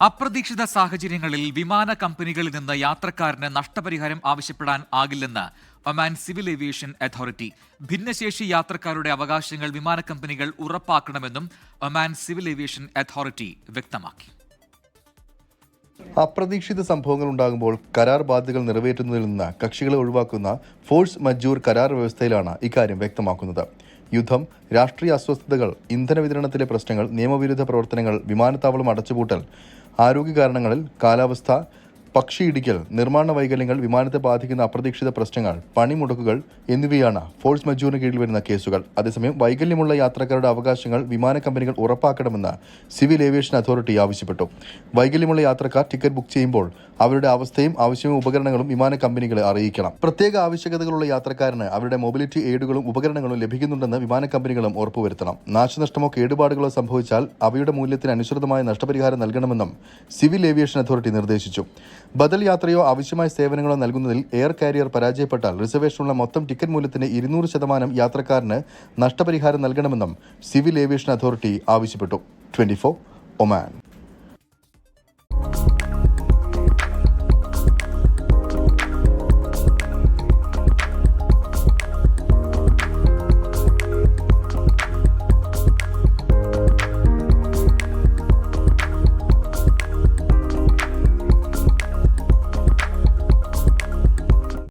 അപ്രതീക്ഷിത സാഹചര്യങ്ങളിൽ വിമാന കമ്പനികളിൽ നിന്ന് യാത്രക്കാരന് നഷ്ടപരിഹാരം ആവശ്യപ്പെടാൻ ആകില്ലെന്ന് ഒമാൻ സിവിൽ ഏവിയേഷൻ അതോറിറ്റി. ഭിന്നശേഷി യാത്രക്കാരുടെ അവകാശങ്ങൾ വിമാന കമ്പനികൾ ഉറപ്പാക്കണമെന്നും ഒമാൻ സിവിൽ ഏവിയേഷൻ അതോറിറ്റി വ്യക്തമാക്കി. അപ്രതീക്ഷിത സംഭവങ്ങൾ ഉണ്ടാകുമ്പോൾ കരാർ ബാധ്യതകൾ നിറവേറ്റുന്നതിൽ നിന്ന് കക്ഷികളെ ഒഴിവാക്കുന്ന ഫോഴ്സ് മജൂർ കരാർ വ്യവസ്ഥയിലാണ് ഇക്കാര്യം വ്യക്തമാക്കുന്നത്. യുദ്ധം രാഷ്ട്രീയ അസ്വസ്ഥതകൾ ഇന്ധന വിതരണത്തിലെ പ്രശ്നങ്ങൾ നിയമവിരുദ്ധ പ്രവർത്തനങ്ങൾ വിമാനത്താവളം അടച്ചുപൂട്ടൽ ആരോഗ്യ കാരണങ്ങളിൽ കാലാവസ്ഥ പക്ഷിയിടിക്കൽ നിർമ്മാണ വൈകല്യങ്ങൾ വിമാനത്തെ ബാധിക്കുന്ന അപ്രതീക്ഷിത പ്രശ്നങ്ങൾ പണിമുടക്കുകൾ എന്നിവയാണ് ഫോഴ്സ് മജൂറിന് കീഴിൽ വരുന്ന കേസുകൾ. അതേസമയം വൈകല്യമുള്ള യാത്രക്കാരുടെ അവകാശങ്ങൾ വിമാന കമ്പനികൾ ഉറപ്പാക്കണമെന്ന് സിവിൽ ഏവിയേഷൻ അതോറിറ്റി ആവശ്യപ്പെട്ടു. വൈകല്യമുള്ള യാത്രക്കാർ ടിക്കറ്റ് ബുക്ക് ചെയ്യുമ്പോൾ അവരുടെ അവസ്ഥയും ആവശ്യമായ ഉപകരണങ്ങളും വിമാന കമ്പനികളെ അറിയിക്കണം. പ്രത്യേക ആവശ്യകതകളുള്ള യാത്രക്കാരന് അവരുടെ മൊബിലിറ്റി എയ്ഡുകളും ഉപകരണങ്ങളും ലഭിക്കുന്നുണ്ടെന്ന് വിമാന കമ്പനികളും ഉറപ്പുവരുത്തണം. നാശനഷ്ടമോ കേടുപാടുകളോ സംഭവിച്ചാൽ അവയുടെ മൂല്യത്തിന് അനുസൃതമായ നഷ്ടപരിഹാരം നൽകണമെന്നും സിവിൽ ഏവിയേഷൻ അതോറിറ്റി നിർദ്ദേശിച്ചു. ബദൽ യാത്രയോ ആവശ്യമായ സേവനങ്ങളോ നൽകുന്നതിൽ എയർ കാരിയർ പരാജയപ്പെട്ടാൽ റിസർവേഷനുള്ള മൊത്തം ടിക്കറ്റ് മൂല്യത്തിന്റെ ഇരുന്നൂറ് ശതമാനം യാത്രക്കാരന് നഷ്ടപരിഹാരം നൽകണമെന്നും സിവിൽ ഏവിയേഷൻ അതോറിറ്റി ആവശ്യപ്പെട്ടു. Twenty Oman.